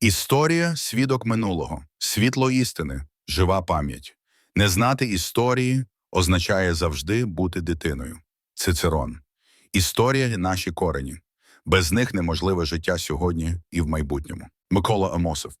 Історія свідок минулого, світло істини, жива пам'ять. Не знати історії означає завжди бути дитиною. Цицерон. Історія наші корені. Без них неможливе життя сьогодні і в майбутньому. Микола Амосов.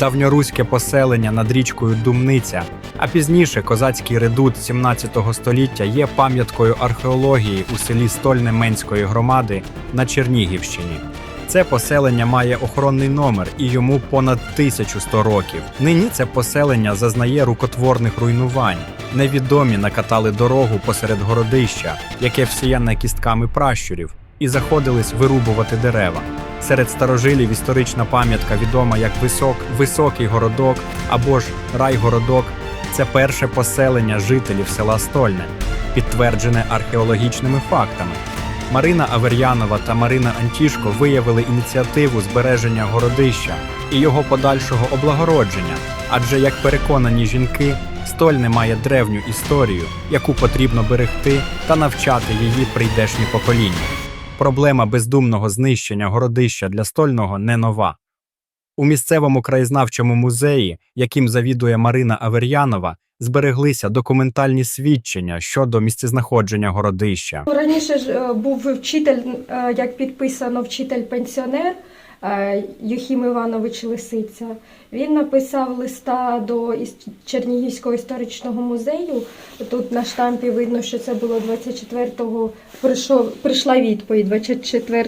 Давньоруське поселення над річкою Думниця, а пізніше козацький редут 17 століття є пам'яткою археології у селі Стольне Менської громади на Чернігівщині. Це поселення має охоронний номер і йому понад 1100 років. Нині це поселення зазнає рукотворних руйнувань. Невідомі накатали дорогу посеред городища, яке всіяне кістками пращурів, і заходились вирубувати дерева. Серед старожилів історична пам'ятка відома як Висок, Високий Городок або ж Райгородок. Це перше поселення жителів села Стольне, підтверджене археологічними фактами. Марина Авер'янова та Марина Антішко виявили ініціативу збереження городища і його подальшого облагородження, адже, як переконані жінки, Стольне має древню історію, яку потрібно берегти та навчати її прийдешні покоління. Проблема бездумного знищення городища для стольного не нова. У місцевому краєзнавчому музеї, яким завідує Марина Авер'янова, збереглися документальні свідчення щодо місцезнаходження городища. Раніше ж е, був вчитель, е, як підписано, вчитель-пенсіонер е, Юхім Іванович Лисиця. Він написав листа до Чернігівського історичного музею. Тут на штампі видно, що це було 24-го, прийшов, прийшла відповідь 24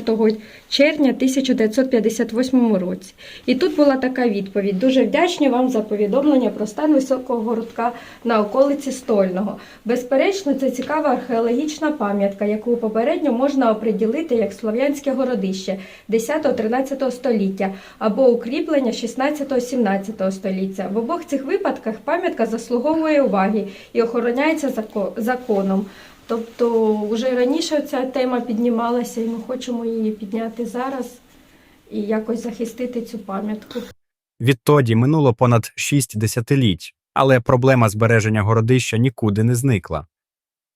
червня 1958 році. І тут була така відповідь. Дуже вдячні вам за повідомлення про стан високого городка на околиці Стольного. Безперечно, це цікава археологічна пам'ятка, яку попередньо можна оприділити як слов'янське городище 10-13 століття або укріплення 16-17 століття. В обох цих випадках пам'ятка заслуговує уваги і охороняється зако- законом. Тобто, вже раніше ця тема піднімалася, і ми хочемо її підняти зараз і якось захистити цю пам'ятку. Відтоді минуло понад шість десятиліть, але проблема збереження городища нікуди не зникла.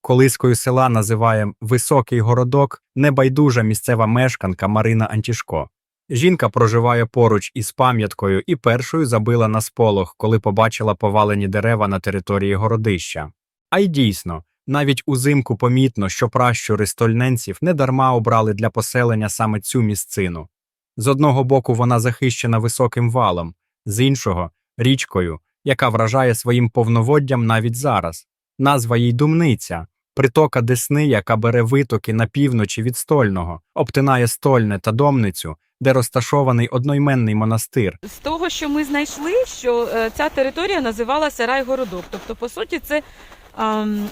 Колискою села називає Високий городок небайдужа місцева мешканка Марина Антішко. Жінка проживає поруч із пам'яткою і першою забила на сполох, коли побачила повалені дерева на території городища. А й дійсно, навіть узимку помітно, що пращури стольненців недарма обрали для поселення саме цю місцину. З одного боку вона захищена високим валом, з іншого річкою, яка вражає своїм повноводдям навіть зараз. Назва їй Думниця, притока Десни, яка бере витоки на півночі від Стольного, обтинає Стольне та Домницю, де розташований одноіменний монастир. З того, що ми знайшли, що е, ця територія називалася Райгородок. Тобто, по суті, це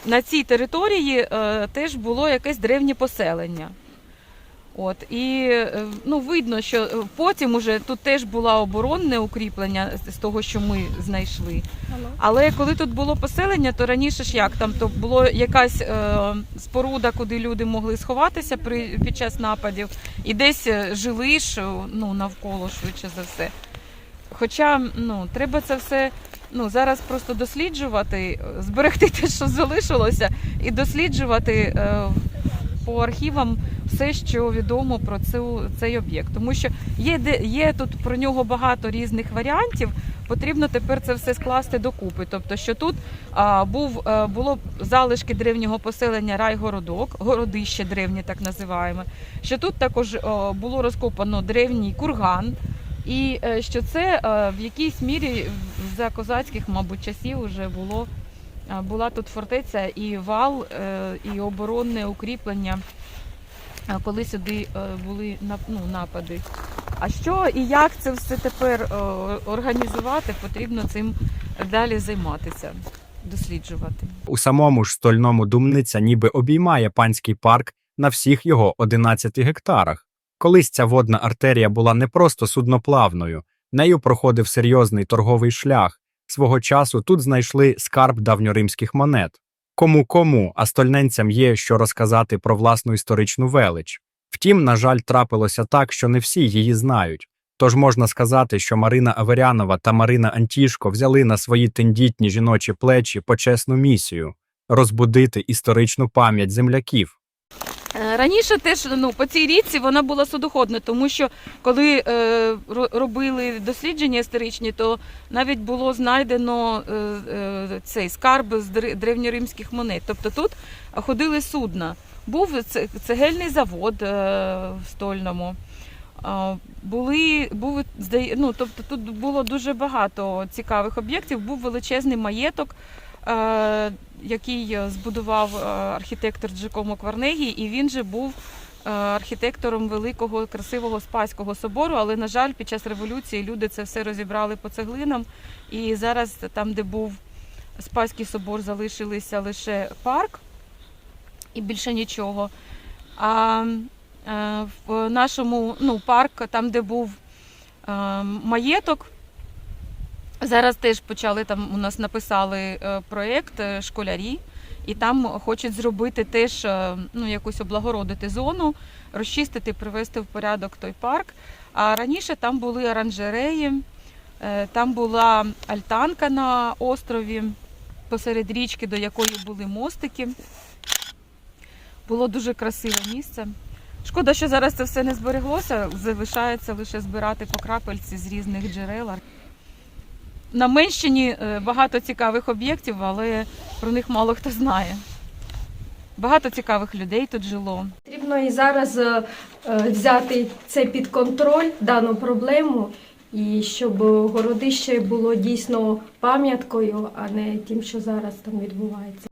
на цій території е, теж було якесь древнє поселення. От і е, ну видно, що е, потім уже тут теж було оборонне укріплення з того, що ми знайшли. Але коли тут було поселення, то раніше ж як там то було якась е, споруда, куди люди могли сховатися при під час нападів, і десь е, жили ж ну навколо швидше за все. Хоча ну треба це все ну зараз просто досліджувати, зберегти те, що залишилося, і досліджувати е, по архівам все, що відомо про цю цей об'єкт. Тому що є є тут про нього багато різних варіантів. Потрібно тепер це все скласти докупи. Тобто, що тут а, був а, було залишки древнього поселення райгородок, городище древнє, так називаємо. Що тут також а, було розкопано древній курган, і е, що це е, в якійсь мірі за козацьких, мабуть, часів вже було була тут фортеця і вал, е, і оборонне укріплення, а, коли сюди е, були ну, напади. А що і як це все тепер е, організувати, потрібно цим далі займатися, досліджувати. У самому ж стольному Думниця ніби обіймає панський парк на всіх його 11 гектарах. Колись ця водна артерія була не просто судноплавною, нею проходив серйозний торговий шлях. Свого часу тут знайшли скарб давньоримських монет. Кому кому, а стольненцям є що розказати про власну історичну велич. Втім, на жаль, трапилося так, що не всі її знають. Тож можна сказати, що Марина Аверянова та Марина Антішко взяли на свої тендітні жіночі плечі почесну місію розбудити історичну пам'ять земляків. Е, Раніше теж ну, по цій річці вона була судоходна, тому що коли е, робили дослідження історичні, то навіть було знайдено е, е, цей скарб з древньоримських монет. Тобто тут ходили судна. Був цегельний завод е, в Стольному. Були, був, ну, тобто тут було дуже багато цікавих об'єктів. Був величезний маєток, який е, збудував е, архітектор Джакомо Кварнегі, і він же був е, архітектором великого красивого Спаського собору. Але, на жаль, під час революції люди це все розібрали по цеглинам. І зараз там, де був Спаський собор, залишилися лише парк і більше нічого. А е, в нашому ну, парк, там, де був е, маєток, зараз теж почали там у нас написали е, проєкт е, школярі, і там хочуть зробити теж е, ну, якусь облагородити зону, розчистити, привести в порядок той парк. А раніше там були оранжереї, там була альтанка на острові посеред річки, до якої були мостики. Було дуже красиве місце. Шкода, що зараз це все не збереглося, залишається лише збирати по крапельці з різних джерел. На Менщині е, багато цікавих об'єктів, але про них мало хто знає. Багато цікавих людей тут жило. Потрібно і зараз е, е, взяти це під контроль, дану проблему, і щоб городище було дійсно пам'яткою, а не тим, що зараз там відбувається.